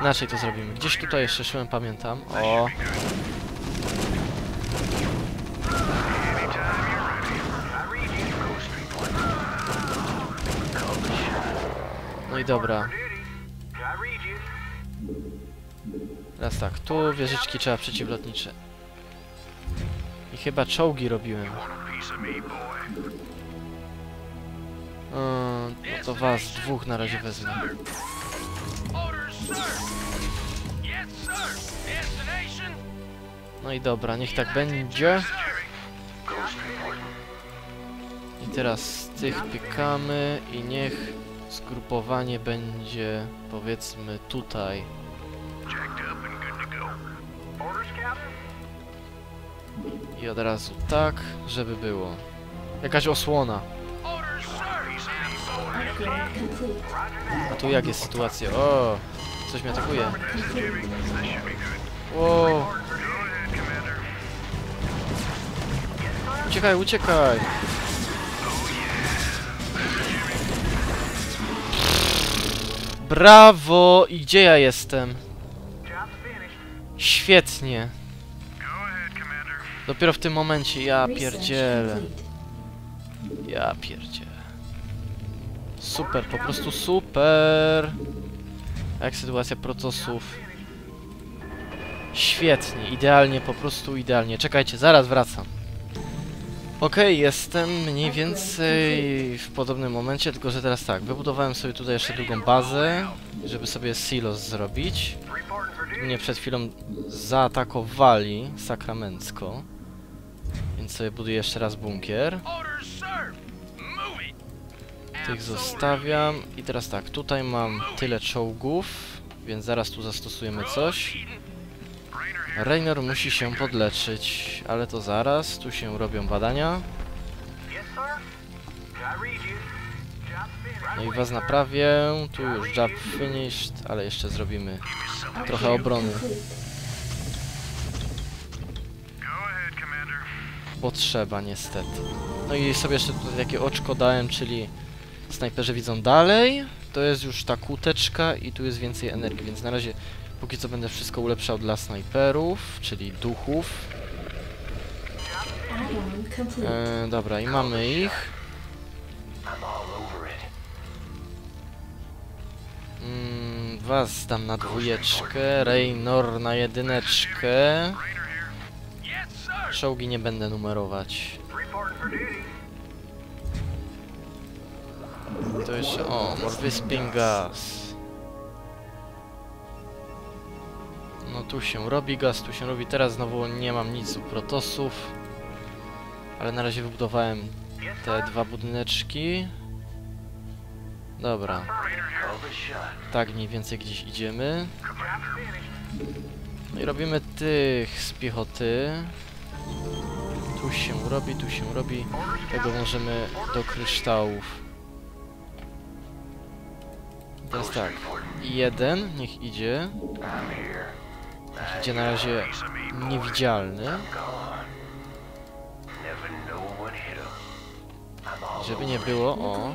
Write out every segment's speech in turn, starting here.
Inaczej to zrobimy. Gdzieś tutaj jeszcze szłem, pamiętam. O, no i dobra. Teraz tak, tu wieżyczki trzeba przeciwlotnicze. I chyba czołgi robiłem. No to was dwóch na razie wezmę. No i dobra, niech tak będzie. I teraz tych piekamy i niech zgrupowanie będzie powiedzmy tutaj. I od razu tak, żeby było. Jakaś osłona. A tu jak jest sytuacja? O, coś mnie atakuje. Wow. Uciekaj, uciekaj! Brawo! I gdzie ja jestem? Świetnie. Dopiero w tym momencie ja pierdzielę. Ja pierdzielę. Super, po prostu super. Jak sytuacja procesów? Świetnie, idealnie, po prostu idealnie. Czekajcie, zaraz wracam. Okej, jestem mniej więcej w podobnym momencie, tylko że teraz tak, wybudowałem sobie tutaj jeszcze drugą bazę, żeby sobie silos zrobić. Mnie przed chwilą zaatakowali sakramencko, więc sobie buduję jeszcze raz bunkier. Tych zostawiam. I teraz tak, tutaj mam tyle czołgów, więc zaraz tu zastosujemy coś. Raynor musi się podleczyć, ale to zaraz. Tu się robią badania. No i was naprawię. Tu już job finished, ale jeszcze zrobimy trochę obrony. Complete. Bo trzeba niestety. No i sobie jeszcze tutaj takie oczko dałem, czyli snajperzy widzą dalej. To jest już ta kłóteczka i tu jest więcej energii, więc na razie póki co będę wszystko ulepszał dla snajperów, czyli duchów. E, dobra, i mamy ich. Mm, was dam na dwójeczkę, Raynor na jedyneczkę. Czołgi nie będę numerować. To jeszcze, o, Morwyspin Gas. No tu się robi gaz, tu się robi. Teraz znowu nie mam nic u protosów. Ale na razie wybudowałem te dwa budyneczki. Dobra. Tak mniej więcej gdzieś idziemy. No i robimy tych z piechoty. Tu się robi, tu się robi. Tego możemy do kryształów. Teraz tak. Jeden, niech idzie. Niech idzie na razie niewidzialny. Żeby nie było, o.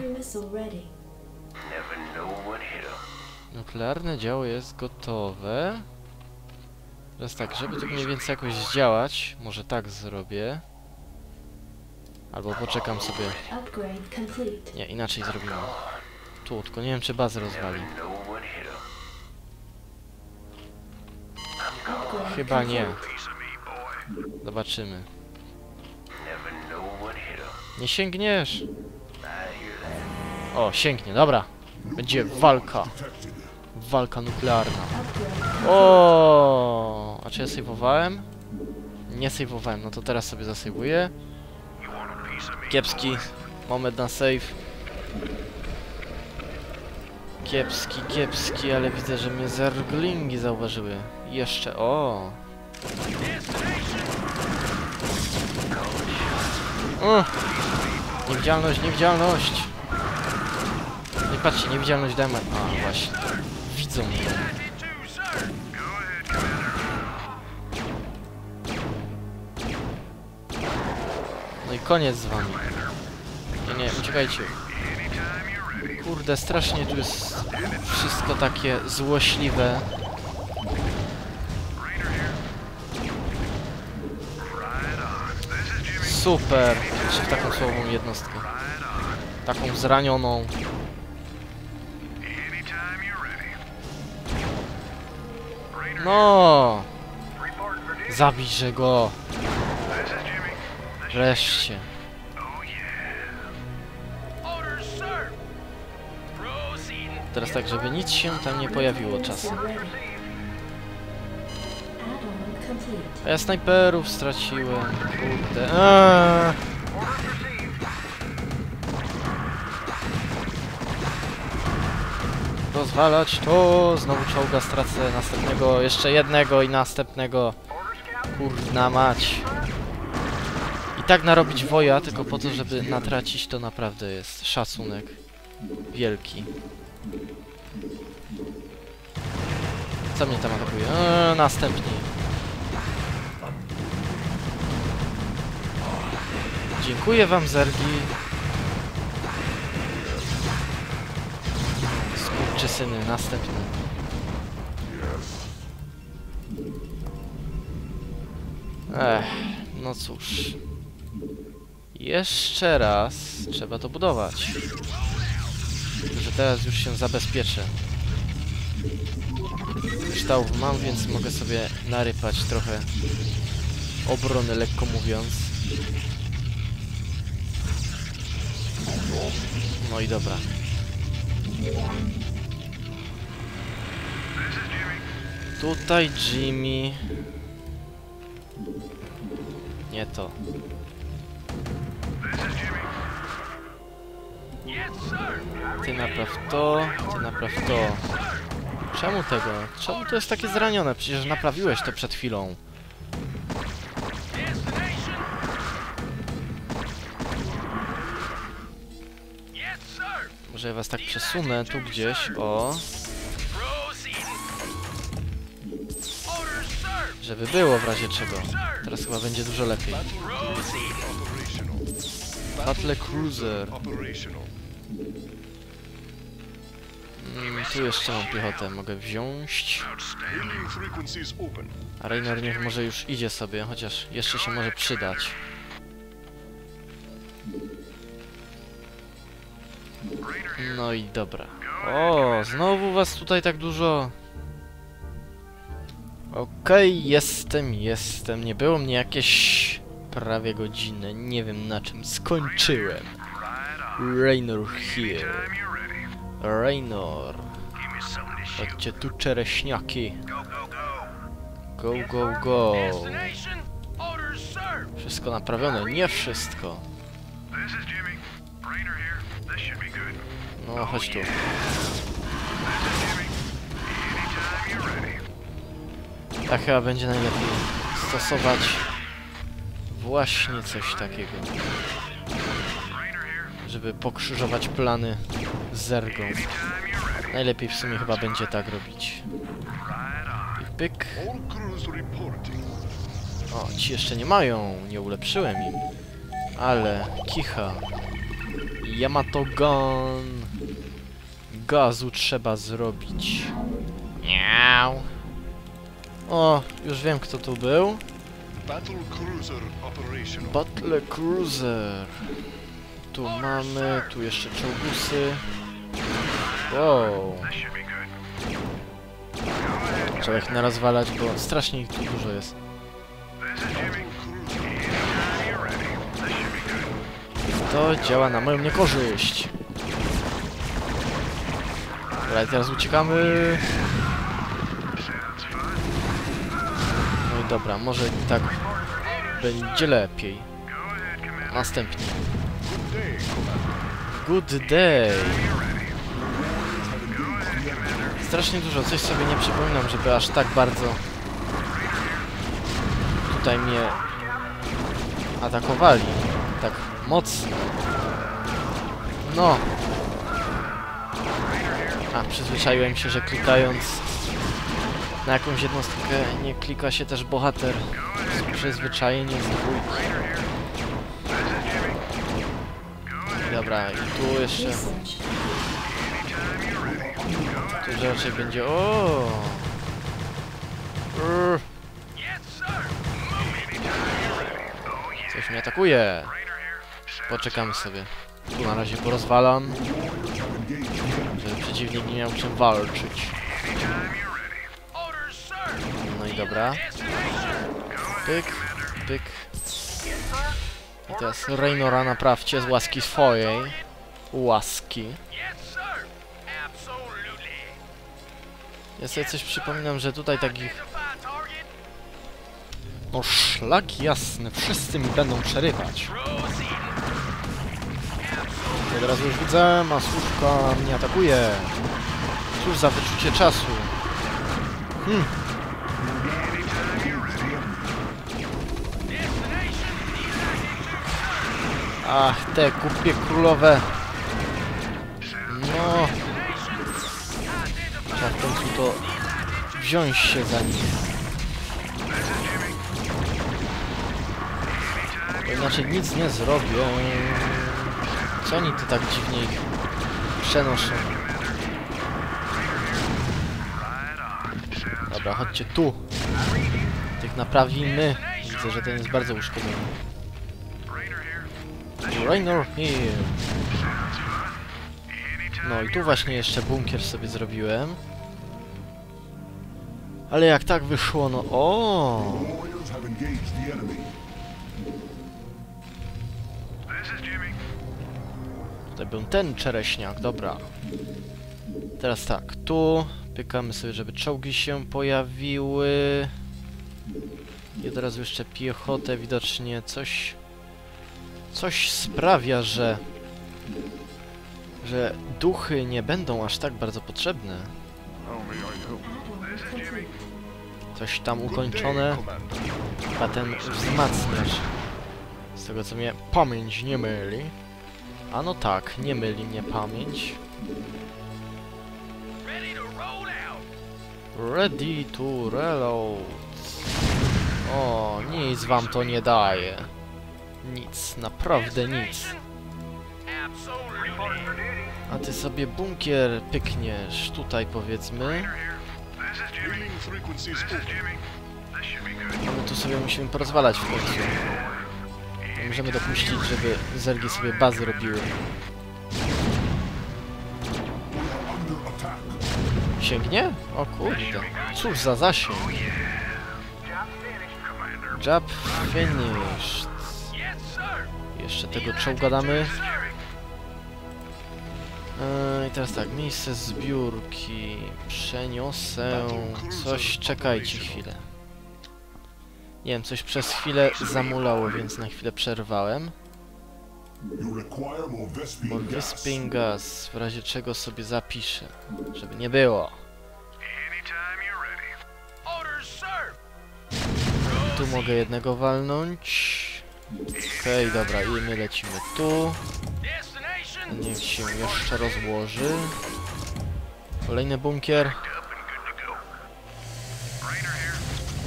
Nuklearne działo jest gotowe. Teraz tak, żeby to mniej więcej jakoś zdziałać, może tak zrobię. Albo poczekam sobie. Nie, inaczej zrobimy. Tu, tylko nie wiem czy bazę rozwali. Chyba nie. Zobaczymy. Nie sięgniesz! O, sięgnie, dobra. Będzie walka. Walka nuklearna. O, A czy ja sejwowałem? Nie sejwowałem, no to teraz sobie zasejwuję. Kiepski moment na save. Kiepski, kiepski, ale widzę, że mnie zerglingi zauważyły. Jeszcze, o! Niewidzialność, niewidzialność! Nie patrzcie, niewidzialność damy. A, właśnie. Widzą mnie. No i koniec z wami. Nie, nie, uciekajcie. Kurde, strasznie tu jest wszystko takie złośliwe. Super! Widzicie w taką słabą jednostkę. Taką zranioną. No! Zabijże go! Wreszcie. Teraz tak, żeby nic się tam nie pojawiło czasem. A ja snajperów straciłem. Kurde. Eee. Rozwalać to! Znowu czołga stracę następnego, jeszcze jednego i następnego. Kurna mać. I tak narobić woja, tylko po to, żeby natracić, to naprawdę jest szacunek. Wielki. Co mnie tam atakuje? Eee, następni. Dziękuję wam, Zergi. Skurczysyny, następny. Ech, no cóż. Jeszcze raz trzeba to budować. Tylko, że teraz już się zabezpieczę. Kryształów mam, więc mogę sobie narypać trochę obrony, lekko mówiąc. No i dobra. Tutaj Jimmy. Nie to. Ty napraw to, ty napraw to. Czemu tego? Czemu to jest takie zranione? Przecież naprawiłeś to przed chwilą. Może ja was tak przesunę tu gdzieś, o. Żeby było w razie czego. Teraz chyba będzie dużo lepiej. Battle Cruiser. Mm, tu jeszcze mam piechotę, mogę wziąć. A Rainer niech może już idzie sobie, chociaż jeszcze się może przydać. No i dobra. O, znowu was tutaj tak dużo. Okej, jestem, jestem. Nie było mnie jakieś prawie godzinę. Nie wiem na czym skończyłem. Raynor here. Raynor. Chodźcie tu czereśniaki. Go, go, go. Wszystko naprawione, nie wszystko. No, chodź tu. Tak chyba będzie najlepiej stosować właśnie coś takiego, żeby pokrzyżować plany z zergą. Najlepiej w sumie chyba będzie tak robić. On. Pyk. O, ci jeszcze nie mają, nie ulepszyłem im. Ale, kicha. Yamato Gun. Gazu trzeba zrobić. Miau. O, już wiem kto tu był. Battle cruiser operational. Battle Cruiser. Tu mamy, tu jeszcze czołgusy. Wow. Trzeba ich narazwalać, bo strasznie ich tu dużo jest. To działa na moją niekorzyść. Dobra, teraz uciekamy. Dobra, może tak będzie lepiej. Następnie. Good day. Strasznie dużo, coś sobie nie przypominam, żeby aż tak bardzo tutaj mnie atakowali. Tak mocno. No. A, przyzwyczaiłem się, że klikając na jakąś jednostkę nie klika się też bohater. Przyzwyczajenie z dwójki. Dobra, i tu jeszcze, tu raczej będzie, o. Coś mnie atakuje. Poczekamy sobie. Tu na razie porozwalam. Żeby przeciwnik nie miał czym walczyć. Dobra. Pyk, pyk. I teraz Raynora naprawcie z łaski swojej. Łaski. Ja sobie coś przypominam, że tutaj takich... Identify target. O szlak jasny, wszyscy mi będą przerywać. Ja teraz już widzę, masówka mnie atakuje. Cóż za wyczucie czasu. Hmm, ach, te kupie królowe. No. Trzeba w końcu to wziąć się za nich. Bo inaczej nic nie zrobię. Co oni tu tak dziwnie ich przenoszą? Dobra, chodźcie tu. Tych naprawimy. Widzę, że ten jest bardzo uszkodzony. Raynor here. No i tu właśnie jeszcze bunkier sobie zrobiłem. Ale jak tak wyszło, no o! To był ten czereśniak, dobra. Teraz tak, tu pykamy sobie, żeby czołgi się pojawiły. I od razu jeszcze piechotę, widocznie coś... Coś sprawia, że... Że duchy nie będą aż tak bardzo potrzebne. Coś tam ukończone, Commander. a ten wzmacniacz. Z tego co mnie pamięć nie myli. A no tak, nie myli mnie pamięć. Ready to reload. O, nic wam to nie daje. Nic, naprawdę nic. A ty sobie bunkier pykniesz tutaj powiedzmy. A my tu sobie musimy porozwalać w końcu. Nie możemy dopuścić, żeby zergi sobie bazy robiły. Sięgnie? O kurde. Cóż za zasięg. Job finished. Jeszcze tego czołga damy. Eee, I teraz tak, miejsce zbiórki. Przeniosę coś. Czekajcie chwilę. Nie wiem, coś przez chwilę zamulało, więc na chwilę przerwałem. More More gas. W razie czego sobie zapiszę. Żeby nie było. Tu mogę jednego walnąć. Okej, dobra, i my lecimy tu. Niech się jeszcze rozłoży. Kolejny bunkier.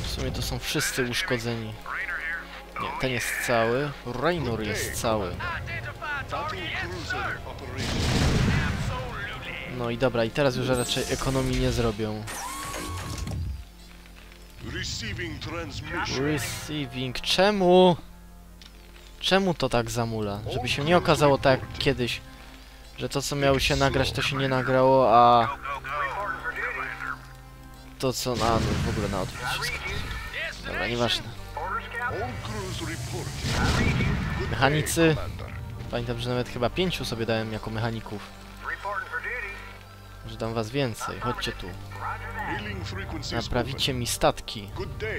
W sumie to są wszyscy uszkodzeni. Nie, ten jest cały. Raynor jest cały. No i dobra, i teraz już raczej ekonomii nie zrobią. Receiving. Czemu? Czemu to tak zamula? Żeby się nie okazało tak jak kiedyś, że to co miało się nagrać to się nie nagrało, a to co na no, w ogóle na odwrót wszystko. Dobra, nieważne. Mechanicy. Pamiętam, że nawet chyba pięciu sobie dałem jako mechaników. Że dam was więcej, chodźcie tu. Naprawicie mi statki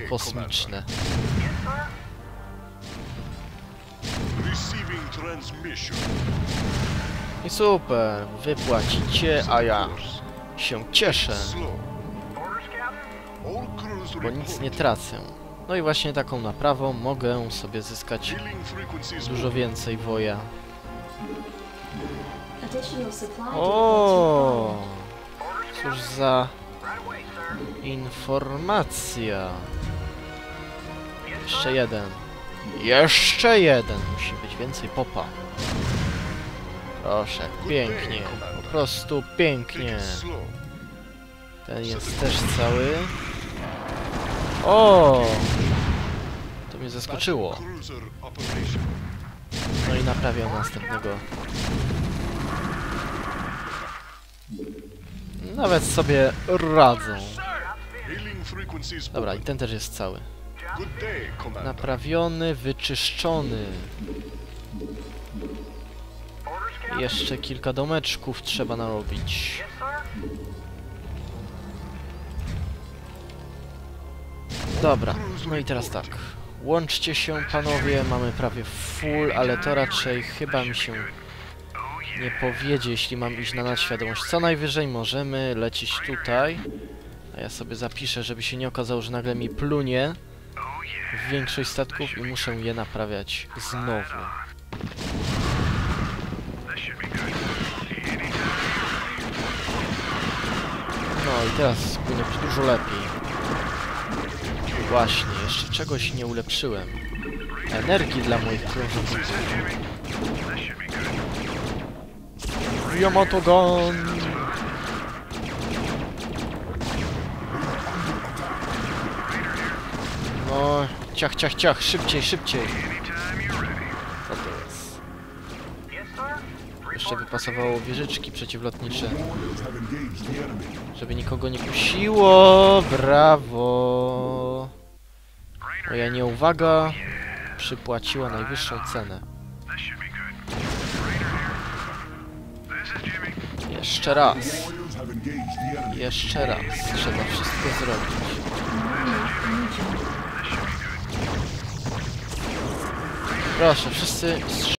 kosmiczne. Commander. Receiving transmission. I super, wypłacicie, a ja się cieszę, bo nic nie tracę. No i właśnie taką naprawą mogę sobie zyskać dużo więcej woja. O, cóż za informacja. Jeszcze jeden. Jeszcze jeden. Musi być więcej popa. Proszę, pięknie. Po prostu pięknie. Ten jest też cały. O! To mnie zaskoczyło. No i naprawiał następnego. Nawet sobie radzą. Dobra, i ten też jest cały. Naprawiony, wyczyszczony. Jeszcze kilka domeczków trzeba narobić. Dobra, no i teraz tak. Łączcie się panowie, mamy prawie full, ale to raczej chyba mi się nie powiedzie, jeśli mam iść na nadświadomość. Co najwyżej możemy lecieć tutaj. A ja sobie zapiszę, żeby się nie okazało, że nagle mi plunie większość statków i muszę je naprawiać znowu. No i teraz powinno być dużo lepiej. Właśnie, jeszcze czegoś nie ulepszyłem. Energii dla moich krążowników. Yamato Gun! No, ciach, ciach, ciach, szybciej, szybciej. Co to jest? Jeszcze by pasowało wieżyczki przeciwlotnicze, żeby nikogo nie kusiło. Brawo! Moja nieuwaga przypłaciła najwyższą cenę. Jeszcze raz. Jeszcze raz. Trzeba wszystko zrobić. Proszę, wszyscy